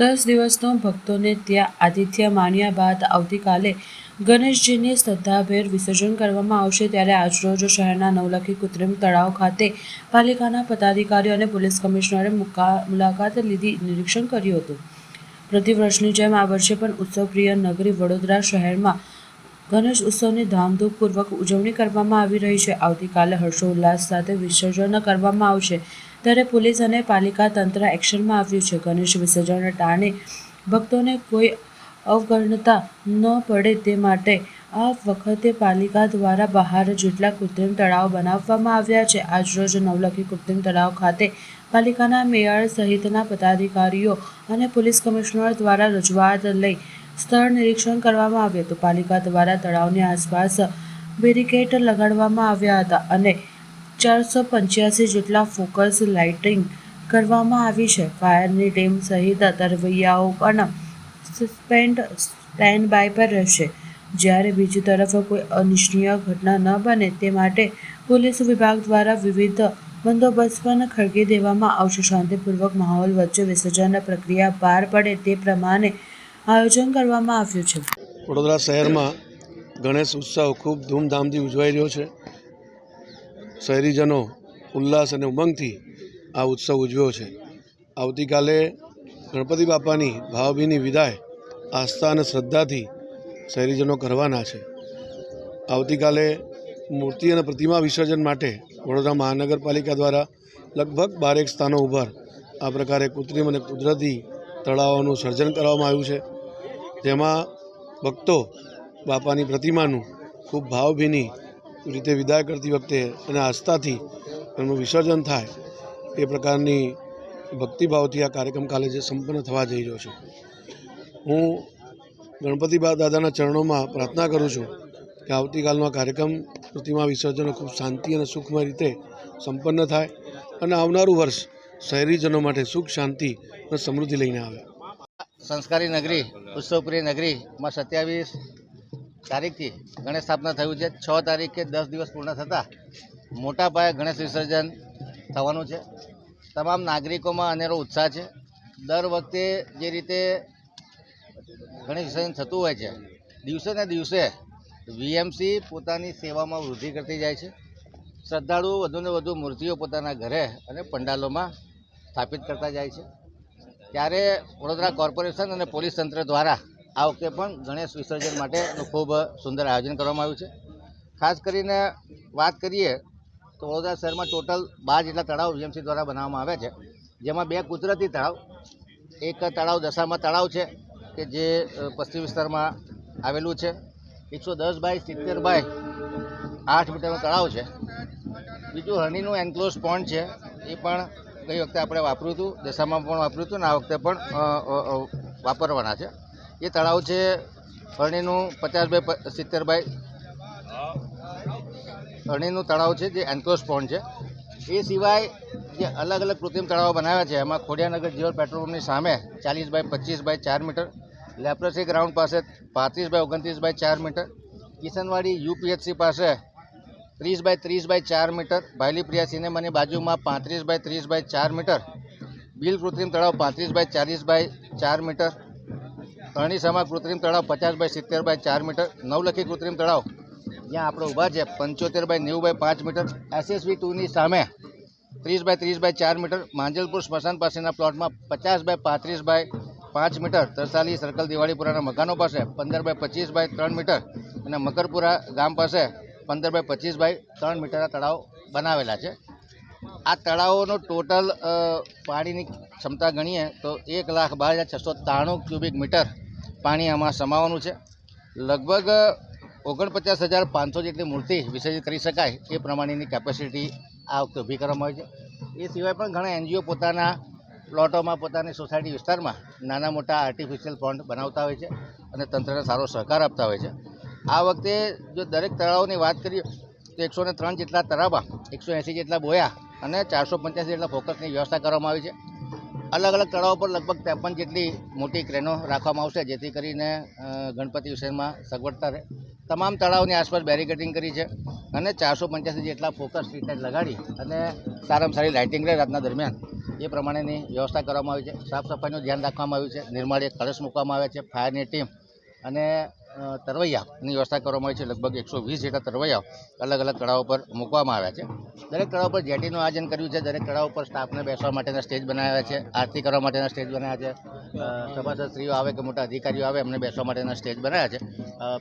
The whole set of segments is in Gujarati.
દસ દિવસનો ભક્તોને ત્યાં આતિથ્ય માન્યા બાદ આવતીકાલે ગણેશજીની શ્રદ્ધાભેર વિસર્જન કરવામાં આવશે. ત્યારે આજરોજ શહેરના નવલખી કૃત્રિમ તળાવ ખાતે પાલિકાના પદાધિકારીઓ અને પોલીસ કમિશનરે મુલાકાત લીધી નિરીક્ષણ કર્યું હતું. પ્રતિવર્ષની જેમ આ વર્ષે પણ ઉત્સવપ્રિય નગરી વડોદરા શહેરમાં ગણેશ ઉત્સવની ધામધૂમપૂર્વક ઉજવણી કરવામાં આવી રહી છે. આવતીકાલે હર્ષોલ્લાસ સાથે વિસર્જન કરવામાં આવશે. ત્યારે પોલીસ અને પાલિકા તંત્ર એક્શનમાં આવ્યું છે. ગણેશ વિસર્જન ટાણે ભક્તોને કોઈ અવગણતા ન પડે તે માટે આ વખતે પાલિકા દ્વારા બહાર જેટલા કૃત્રિમ તળાવ બનાવવામાં આવ્યા છે. આજરોજ નવલખી કૃત્રિમ તળાવ ખાતે પાલિકાના મેયર સહિતના પદાધિકારીઓ અને પોલીસ કમિશનર દ્વારા રજૂઆત લઈ સ્થળ નિરીક્ષણ કરવામાં આવ્યું હતું. પાલિકા દ્વારા તળાવની આસપાસ બેરિકેડ લગાડવામાં આવ્યા હતા અને ચારસો પંચ્યાસી જેટલા ફોકસ લાઇટિંગ કરવામાં આવી છે. ફાયરની ટીમ સહિત તરવૈયાઓ પણ સસ્પેન્ડ સ્ટેન્ડ બાય પર રહેશે. જ્યારે બીજી તરફ કોઈ અનિચ્છનીય ઘટના ન બને તે માટે પોલીસ વિભાગ દ્વારા વિવિધ બંદોબસ્ત પણ ખડકી દેવામાં આવશે. શાંતિપૂર્વક માહોલ વચ્ચે વિસર્જન પ્રક્રિયા પાર પડે તે પ્રમાણે આયોજન કરવામાં આવ્યું છે. વડોદરા શહેરમાં ગણેશ ઉત્સવ ખૂબ ધૂમધામથી ઉજવાઈ રહ્યો છે. શહેરીજનો ઉલ્લાસ અને ઉમંગથી આ ઉત્સવ ઉજવ્યો છે. આવતીકાલે ગણપતિ બાપાની ભાવભીની વિદાય આસ્થા અને શ્રદ્ધાથી શહેરીજનો કરવાના છે. આવતીકાલે મૂર્તિ અને પ્રતિમા વિસર્જન માટે વડોદરા મહાનગરપાલિકા દ્વારા લગભગ બારેક સ્થાનો ઉપર આ પ્રકારે કૃત્રિમ અને કુદરતી તળાવોનું સર્જન કરવામાં આવ્યું છે. જેમાં ભક્તો બાપાની પ્રતિમાનું ખૂબ ભાવભીની રીતે વિદાય કરતી વખતે અને આસ્થાથી એમનું વિસર્જન થાય એ પ્રકારની ભક્તિભાવથી આ કાર્યક્રમ કાલે જે સંપન્ન થવા જઈ રહ્યો છે. હું ગણપતિ બા દાદાના ચરણોમાં પ્રાર્થના કરું છું કે આવતીકાલનો આ કાર્યક્રમ પ્રતિમા વિસર્જન ખૂબ શાંતિ અને સુખમય રીતે સંપન્ન થાય અને આવનારું વર્ષ શહેરીજનો માટે સુખ, શાંતિ અને સમૃદ્ધિ લઈને આવે સંસ્કારી નગરી, ઉત્સવપ્રિય નગરીમાં સત્યાવીસ તારીખથી ગણેશ સ્થાપના થયું છે. છ તારીખે દસ દિવસ પૂર્ણ થતાં મોટા પાયે ગણેશ વિસર્જન થવાનું છે. તમામ નાગરિકોમાં અનેરો ઉત્સાહ છે. દર વખતે જે રીતે ગણેશ વિસર્જન થતું હોય છે, દિવસે ને દિવસે વીએમસી પોતાની સેવામાં વૃદ્ધિ કરતી જાય છે. શ્રદ્ધાળુઓ વધુને વધુ મૂર્તિઓ પોતાના ઘરે અને પંડાલોમાં સ્થાપિત કરતા જાય છે. ત્યારે વડોદરા કોર્પોરેશન અને પોલીસ તંત્ર દ્વારા આ વખતે પણ ગણેશ વિસર્જન માટેનું ખૂબ સુંદર આયોજન કરવામાં આવ્યું છે. ખાસ કરીને વાત કરીએ તો વડોદરા શહેરમાં ટોટલ બાર જેટલા તળાવ વીએમસી દ્વારા બનાવવામાં આવ્યા છે. જેમાં બે કુદરતી તળાવ, એક તળાવ દશામાં તળાવ છે કે જે પશ્ચિમ વિસ્તારમાં આવેલું છે. એકસો દસ બાય સિત્તેર બાય આઠ મીટરનું તળાવ છે. બીજું હનીનું એન્ક્લોઝ પોન્ડ છે. એ પણ ગઈ વખતે આપણે વાપર્યું હતું, દશામાં પણ વાપર્યું હતું ને આ વખતે પણ વાપરવાના છે. એ તળાવ છે અરણીનું પચાસ બાય સિત્તેર બાય અરણીનું તળાવ છે, જે એન્ક્લોઝ પોન્ડ છે. એ સિવાય જે અલગ અલગ કૃત્રિમ તળાવો બનાવ્યા છે, એમાં ખોડિયાનગર જીવલ પેટ્રોલ સામે ચાલીસ બાય પચીસ બાય ચાર મીટર, લેપ્રસી ગ્રાઉન્ડ પાસે પાંત્રીસ બાય ઓગણત્રીસ બાય ચાર મીટર, કિશનવાડી યુપીએચસી પાસે ત્રીસ બાય ત્રીસ બાય ચાર મીટર. ભાયલી પ્રિયા સિનેમાની બાજુમાં પાંત્રીસ બાય ત્રીસ બાય ચાર મીટર. બિલ કૃત્રિમ તળાવ પાંત્રીસ બાય ચાલીસ બાય ચાર મીટર. અરણીસામાં કૃત્રિમ તળાવ પચાસ બાય સિત્તેર બાય ચાર મીટર. નવલખી કૃત્રિમ તળાવ. જ્યાં આપણે ઊભા છે પંચોતેર બાય નેવું બાય પાંચ મીટર. એસએસવી ટુની સામે ત્રીસ બાય ત્રીસ બાય ચાર મીટર. માંજલપુર સ્મશાન પાસેના પ્લોટમાં પચાસ બાય પાંત્રીસ બાય પાંચ મીટર. તરસાલી સર્કલ દિવાળીપુરાના મકાનો પાસે પંદર બાય પચીસ બાય ત્રણ મીટર. અને મકરપુરા ગામ પાસે પંદર બાય પચીસ બાય ત્રણ મીટરના તળાવ બનાવેલા છે. આ તળાવોનો ટોટલ પાણીની ક્ષમતા ગણીએ તો એક લાખ બાર હજાર છસો ત્રાણું ક્યુબિક મીટર પાણી આમાં સમાવાનું છે. લગભગ ઓગણપચાસ હજાર પાંચસો જેટલી મૂર્તિ વિસર્જિત કરી શકાય એ પ્રમાણેની કેપેસિટી આ વખતે ઊભી કરવામાં આવી છે. એ સિવાય પણ ઘણા એનજીઓ પોતાના પ્લોટોમાં, પોતાની સોસાયટી વિસ્તારમાં નાના મોટા આર્ટિફિશિયલ પોન્ડ બનાવતા હોય છે અને તંત્રને સારો સહકાર આપતા હોય છે. આ વખતે જો દરેક તળાવોની વાત કરીએ, તો એકસો ને ત્રણ જેટલા તળાવમાં, એકસો એંસી જેટલા બોયા અને ચારસો પંચ્યાસી જેટલા ફોકસની વ્યવસ્થા કરવામાં આવી છે. અલગ અલગ તળાવો પર લગભગ ત્રેપન જેટલી મોટી ક્રેનો રાખવામાં આવશે, જેથી કરીને ગણપતિ વિસર્જનમાં સગવડતા રહે. તમામ તળાવની આસપાસ બેરિકેડિંગ કરી છે અને ચારસો પંચ્યાસી જેટલા ફોકસ સ્ટ્રીટ લગાડી અને સારામાં સારી લાઇટિંગ રહે રાતના દરમિયાન. એ પ્રમાણેની વ્યવસ્થા કરવામાં આવી છે. સાફ સફાઈનું ધ્યાન રાખવામાં આવ્યું છે. નિર્માળીએ કળશ મૂકવામાં આવ્યા છે. ફાયરની ટીમ અને તરવૈયાની વ્યવસ્થા કરવામાં આવી છે. લગભગ એકસો વીસ જેટલા તરવૈયાઓ અલગ અલગ તળાવ પર મૂકવામાં આવ્યા છે. દરેક તળાવ પર જેટીનું આયોજન કર્યું છે. દરેક તળાવ પર સ્ટાફને બેસવા માટેના સ્ટેજ બનાવ્યા છે. આરતી કરવા માટેના સ્ટેજ બનાવ્યા છે. સભાસદશ્રીઓ આવે કે મોટા અધિકારીઓ આવે, એમને બેસવા માટેના સ્ટેજ બનાવ્યા છે.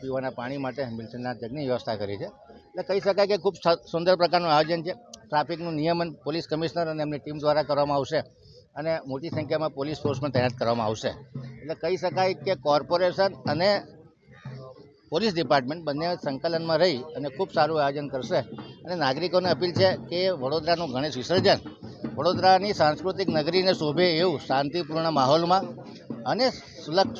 પીવાના પાણી માટે મિલ્સનના જગની વ્યવસ્થા કરી છે. એટલે કહી શકાય કે ખૂબ સુંદર પ્રકારનું આયોજન છે. ટ્રાફિકનું નિયમન પોલીસ કમિશનર અને એમની ટીમ દ્વારા કરવામાં આવશે અને મોટી સંખ્યામાં પોલીસ ફોર્સ પણ તૈનાત કરવામાં આવશે. એટલે કહી શકાય કે કોર્પોરેશન અને પોલીસ ડિપાર્ટમેન્ટ બંને સંકલનમાં રહી અને ખૂબ સારું આયોજન કરશે. અને નાગરિકોને અપીલ છે કે વડોદરાનું ગણેશ વિસર્જન, વડોદરાની સાંસ્કૃતિક નગરીને શોભે એવું શાંતિપૂર્ણ માહોલમાં અને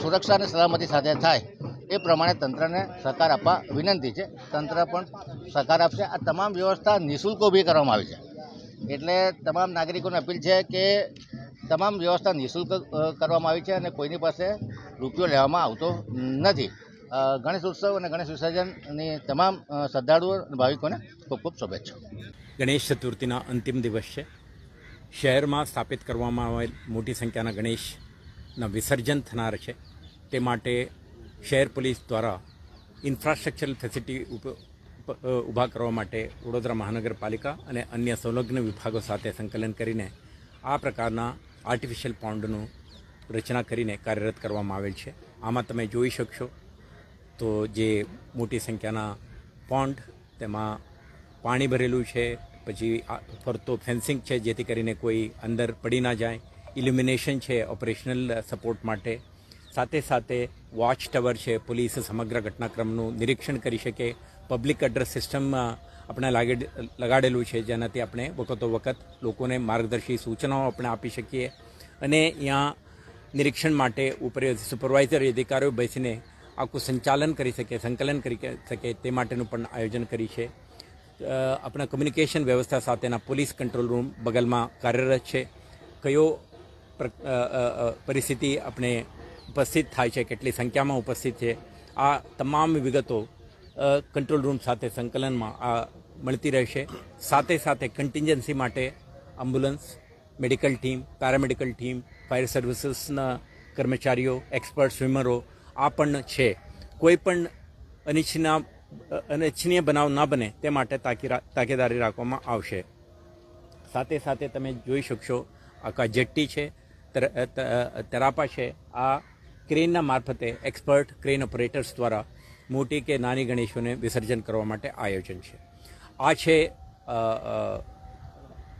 સુરક્ષા અને સલામતી સાથે થાય એ પ્રમાણે તંત્રને સહકાર આપવા વિનંતી છે. તંત્ર પણ સહકાર આપશે. આ તમામ વ્યવસ્થા નિઃશુલ્ક ઊભી કરવામાં આવી છે. એટલે તમામ નાગરિકોને અપીલ છે કે તમામ વ્યવસ્થા નિઃશુલ્ક કરવામાં આવી છે અને કોઈની પાસે રૂપિયો લેવામાં આવતો નથી. ગણેશ ઉત્સવ અને ગણેશ વિસર્જનની તમામ શ્રદ્ધાળુઓ અને ભાવિકોને ખૂબ ખૂબ શુભેચ્છાઓ. ગણેશ ચતુર્થીના અંતિમ દિવસ છે. શહેરમાં સ્થાપિત કરવામાં આવેલ મોટી સંખ્યાના ગણેશના વિસર્જન થનાર છે. તે માટે શહેર પોલીસ દ્વારા ઇન્ફ્રાસ્ટ્રક્ચરલ ફેસિલિટી ઊભા કરવા માટે વડોદરા મહાનગરપાલિકા અને અન્ય સંલગ્ન વિભાગો સાથે સંકલન કરીને આ પ્રકારના આર્ટિફિશિયલ પોન્ડનું રચના કરીને કાર્યરત કરવામાં આવેલ છે. આમાં તમે જોઈ શકશો તો જે મોટી સંખ્યાના પોન્ડ, તેમાં પાણી ભરેલું છે, પછી ફરતો ફેન્સિંગ છે, જેથી કરીને કોઈ અંદર પડી ના જાય. ઇલ્યુમિનેશન છે ઓપરેશનલ સપોર્ટ માટે. સાથે સાથે વોચ ટાવર છે, પોલીસ સમગ્ર ઘટનાક્રમનું નિરીક્ષણ કરી શકે. પબ્લિક એડ્રેસ સિસ્ટમમાં આપણે લાગે લગાડેલું છે, જેનાથી આપણે વખતો વખત લોકોને માર્ગદર્શી સૂચનાઓ આપણે આપી શકીએ. અને અહીંયા નિરીક્ષણ માટે ઉપર સુપરવાઇઝર અધિકારીઓ બેસીને આખું સંચાલન કરી શકે, સંકલન કરી શકે તે માટેનું પણ આયોજન કરી છે. આપણા કમ્યુનિકેશન વ્યવસ્થા સાથેના પોલીસ કંટ્રોલ રૂમ બગલમાં કાર્યરત છે. કયો પરિસ્થિતિ આપણે ઉપસ્થિત થાય છે, કેટલી સંખ્યામાં ઉપસ્થિત છે, આ તમામ વિગતો કંટ્રોલ રૂમ સાથે સંકલનમાં આ મળતી રહેશે. સાથે સાથે કન્ટિન્જન્સી માટે ambulance medical team paramedical team fire સર્વિસીસના કર્મચારીઓ એક્સપર્ટ સ્વિમરો આ પણ છે. કોઈ પણ અનિચ્છના અનિચ્છનીય બનાવ ના બને તે માટે તાકેદારી રાખવામાં આવશે. સાથે સાથે તમે જોઈ શકશો, આખા જેટ્ટી છે તરાપા છે. આ ક્રેનના મારફતે એક્સપર્ટ ક્રેન ઓપરેટર્સ દ્વારા મોટી કે નાની ગણેશોને વિસર્જન કરવા માટે આયોજન છે. આ છે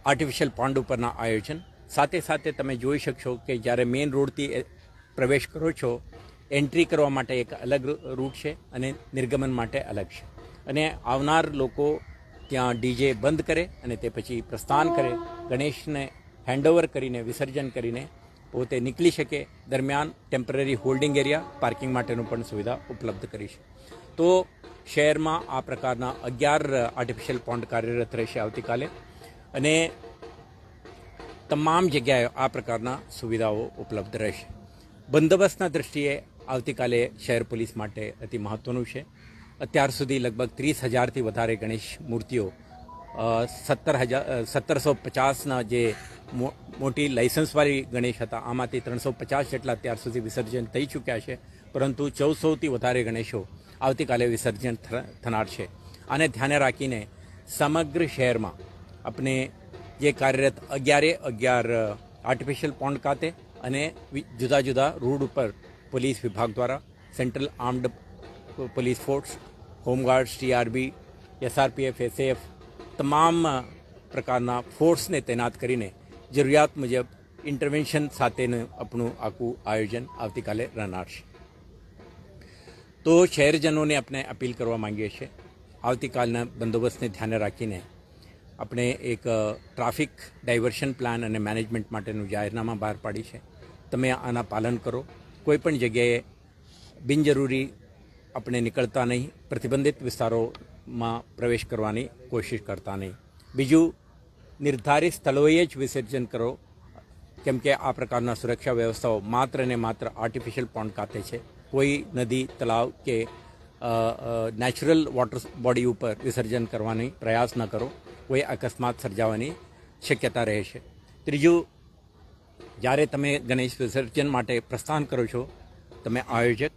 આર્ટિફિશિયલ પોન્ડ ઉપરના આયોજન. સાથે સાથે તમે જોઈ શકશો કે જ્યારે મેઇન રોડથી પ્રવેશ કરો છો એન્ટ્રી કરવા માટે એક અલગ રૂટ છે અને નિર્ગમન માટે અલગ છે. અને આવનાર લોકો ત્યાં ડીજે બંધ કરે અને તે પછી પ્રસ્થાન કરે. ગણેશને હેન્ડઓવર કરીને, વિસર્જન કરીને પોતે નીકળી શકે. દરમિયાન ટેમ્પરરી હોલ્ડિંગ એરિયા પાર્કિંગ માટેનું પણ સુવિધા ઉપલબ્ધ કરી છે તો શહેરમાં આ પ્રકારના અગિયાર આર્ટિફિશિયલ પોન્ડ કાર્યરત રહેશે આવતીકાલે. અને તમામ જગ્યાએ આ પ્રકારના સુવિધાઓ ઉપલબ્ધ રહેશે. બંદોબસ્તના દૃષ્ટિએ આવતીકાલે શહેર પોલીસ માટે અતિ મહત્ત્વનું છે. અત્યાર સુધી લગભગ ત્રીસ હજારથી વધારે ગણેશ મૂર્તિઓ સત્તર હજાર સત્તરસો પચાસના જે મોટી લાઇસન્સવાળી ગણેશ હતા, આમાંથી ત્રણસો પચાસ જેટલા અત્યાર સુધી વિસર્જન થઈ ચૂક્યા છે, પરંતુ ચૌદસોથી વધારે ગણેશો આવતીકાલે વિસર્જન થનાર છે. આને ધ્યાને રાખીને સમગ્ર શહેરમાં આપણે જે કાર્યરત અગિયારે અગિયાર આર્ટિફિશિયલ પોન્ડ ખાતે અને જુદા જુદા રોડ ઉપર પોલીસ વિભાગ દ્વારા, central armed police force, home guards, TRB, SRPF SF તમામ પ્રકારના ફોર્સને તૈનાત કરીને જરૂરિયાત મુજબ ઇન્ટરવેન્શન સાથેનું આપણું આખું આયોજન આવતીકાલે રહેનાર છે. તો શહેરજનોને આપણે અપીલ કરવા માંગીએ છીએ, આવતીકાલના બંદોબસ્તને ધ્યાને રાખીને આપણે એક ટ્રાફિક ડાયવર્શન પ્લાન અને મેનેજમેન્ટ માટેનું જાહેરનામા બહાર પાડી છે. તમે આના પાલન કરો કોઈ પણ જગ્યાએ બિનજરૂરી આપણે નીકળતા નહીં, પ્રતિબંધિત વિસ્તારોમાં પ્રવેશ કરવાની કોશિશ કરતા નહીં. બીજું, નિર્ધારિત સ્થળોએ જ વિસર્જન કરો, કેમ કે આ પ્રકારના સુરક્ષા વ્યવસ્થાઓ માત્ર ને માત્ર આર્ટિફિશિયલ પોન્ડ ખાતે છે. કોઈ નદી, તળાવ કે નેચરલ વોટર બોડી ઉપર વિસર્જન કરવાની પ્રયાસ ન કરો. કોઈ અકસ્માત સર્જાવાની શક્યતા રહે છે. ત્રીજું જ્યારે તમે ગણેશ વિસર્જન માટે પ્રસ્થાન કરો છો, તમે આયોજક,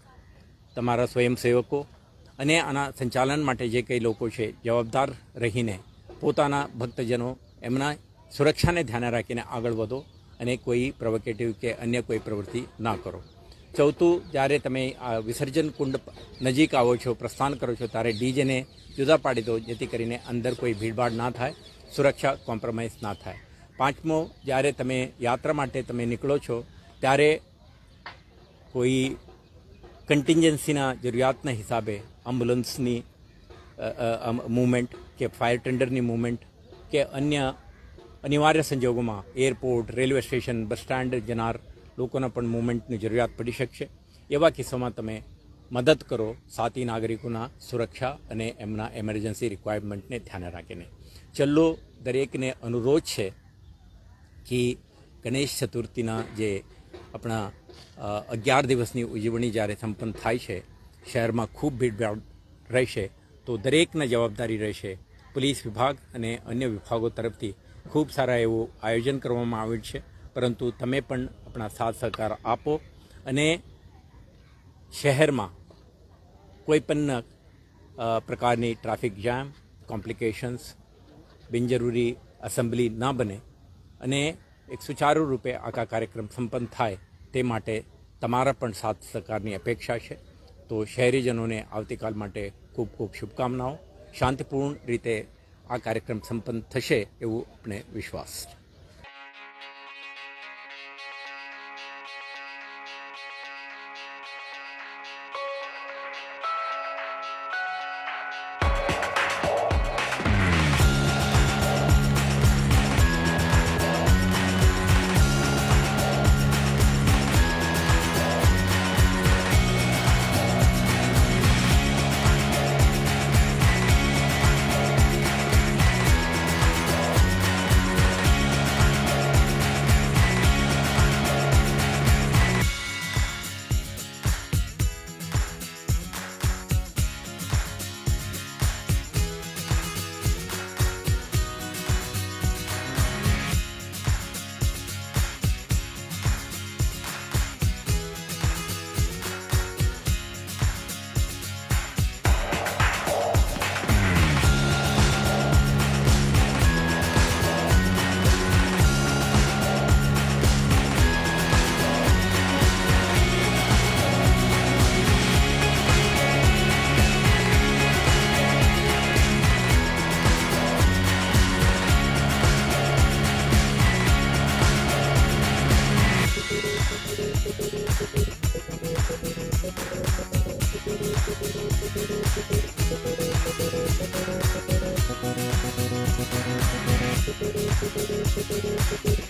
તમારા સ્વયંસેવકો અને આના સંચાલન માટે જે કંઈ લોકો છે, જવાબદાર રહીને પોતાના ભક્તજનો એમના સુરક્ષાને ધ્યાને રાખીને આગળ વધો અને કોઈ પ્રોવોકેટિવ કે અન્ય કોઈ પ્રવૃત્તિ ના કરો. ચોથું, જ્યારે તમે આ વિસર્જન કુંડ નજીક આવો છો, પ્રસ્થાન કરો છો, ત્યારે ડીજેને જુદા પાડી દો, જેથી કરીને અંદર કોઈ ભીડભાડ ના થાય, સુરક્ષા કોમ્પ્રોમાઇઝ ના થાય. પાંચમો, જ્યારે તમે યાત્રા માટે તમે નીકળો છો, ત્યારે કોઈ કન્ટિન્જન્સીના જરૂરિયાતના હિસાબે એમ્બ્યુલન્સની મૂવમેન્ટ કે ફાયર ટેન્ડરની મૂવમેન્ટ કે અન્ય અનિવાર્ય સંજોગોમાં airport railway station bus stand જનાર લોકોના પણ મૂવમેન્ટની જરૂરિયાત પડી શકશે. એવા કિસ્સામાં તમે મદદ કરો સાથી નાગરિકોના સુરક્ષા અને એમના એમરજન્સી રિક્વાયરમેન્ટને ધ્યાને રાખીને. છેલ્લો દરેકને અનુરોધ છે કે ગણેશ ચતુર્થીના જે આપણા અગિયાર દિવસની ઉજવણી જ્યારે સંપન્ન થાય છે, શહેરમાં ખૂબ ભીડભાડ રહેશે, તો દરેકને જવાબદારી રહેશે. પોલીસ વિભાગ અને અન્ય વિભાગો તરફથી ખૂબ સારા એવું આયોજન કરવામાં આવ્યું છે. પરંતુ તમે પણ આપણા સાથ સહકાર આપો અને શહેરમાં કોઈ પણ પ્રકારની ટ્રાફિક જામ, કોમ્પ્લિકેશન્સ, બિનજરૂરી એસેમ્બલી ના બને અને એક સુચારુ રૂપે આખા કાર્યક્રમ સંપન્ન થાય તે માટે તમારા પણ સાથ સહકારની અપેક્ષા છે. તો શહેરીજનોને આવતીકાલ માટે ખૂબ ખૂબ શુભકામનાઓ. શાંતિપૂર્ણ રીતે આ કાર્યક્રમ સંપન્ન થશે એવું આપણે વિશ્વાસ છે. Thank you.